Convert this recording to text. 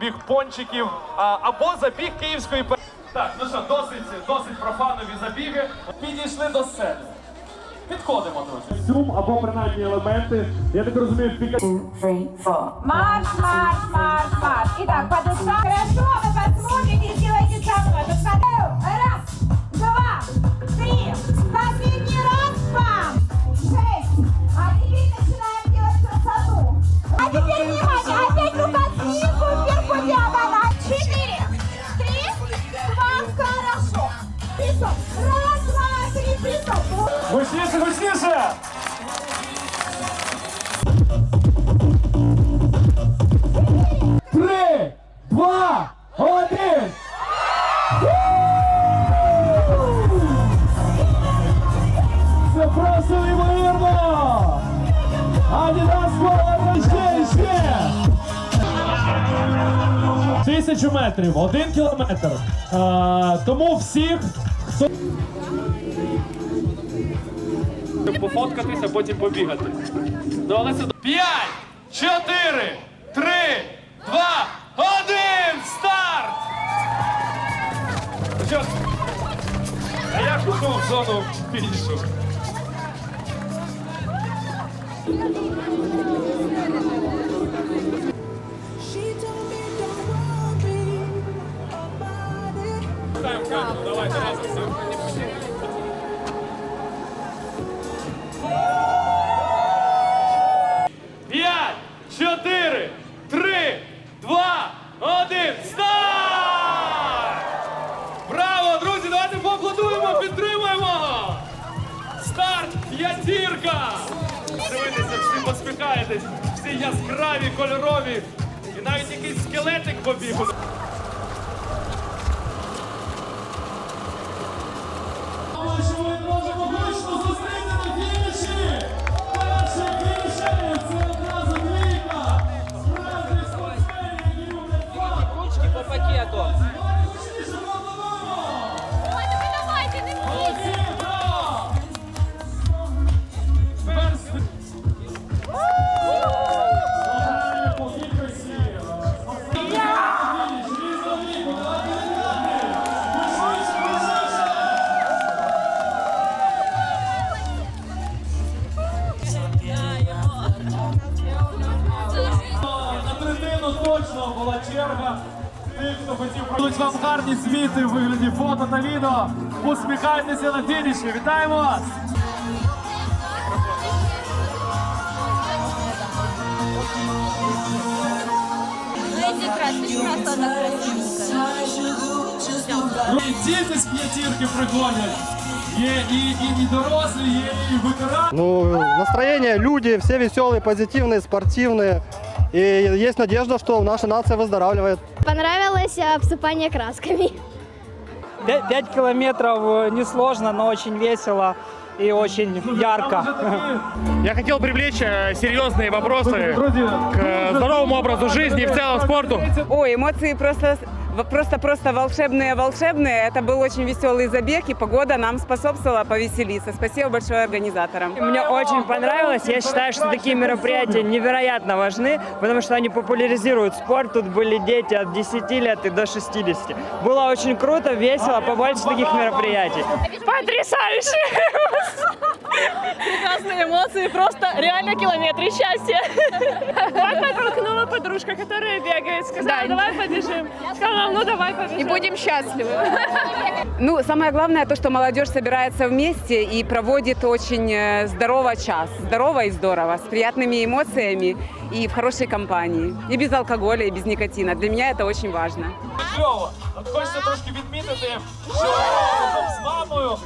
біг пончиків а, або забіг київської Так, ну що, досить, досить профанові забіги. Підійшли до сцени. Підходимо, друзі. Сюм або принаймні елементи. Я так розумію, піка. Марш, марш, марш, марш. І так, душам. Хорошо, Раз, два, три, присоп. Гучніше, гучніше! Три, два, один! Це просто неймовірно! Адідас Форвард ще, ще! Тисячу метрів, один кілометр. А, тому всіх, Пофоткатися, потім побігати. Ну, але це... П'ять, чотири, три, два, один, старт! Що? А я пішов в зону фінішу. Ставимо камеру, давайте разом. П'ять, чотири, три, два, один, старт! Браво, друзі! Давайте поаплодуємо, підтримуємо! Старт п'ятірка! Дивитеся, всі посміхаєтесь, всі яскраві, кольорові. І навіть якийсь скелетик побіг. точно була черга. Тих, хто хотів Будуть вам гарні звіти в вигляді фото та відео. Усміхайтеся на фініші. Вітаємо вас! Эти красные, просто она красивенькая. І діти з п'ятірки приходять. Є і, і, і дорослі, є і ветерани. Ну, настроение, люди, все веселые, позитивные, спортивные. И есть надежда, что наша нация выздоравливает. Понравилось обсыпание красками. 5 километров э, несложно, но очень весело и очень ярко. Я хотел привлечь э, серьезные вопросы к э, здоровому образу жизни и в целом спорту. Ой, эмоции просто просто просто волшебные, волшебные. Это был очень веселый забег, и погода нам способствовала повеселиться. Спасибо большое организаторам. Мне очень понравилось. Я считаю, что такие мероприятия невероятно важны, потому что они популяризируют спорт. Тут были дети от 10 лет и до 60. Было очень круто, весело, побольше таких мероприятий. Потрясающе! прекрасные эмоции, просто реально километры счастья. Подружка, которая бегает, сказала, давай побежим. Сказала, ну давай побежим. И будем счастливы. Ну, самое главное то, что молодежь собирается вместе и проводит очень э, здорово час. Здорово и здорово, с приятными эмоциями и в хорошей компании. И без алкоголя, и без никотина. Для меня это очень важно. Кльово. От хочеться трошки відмітити, що разом з мамою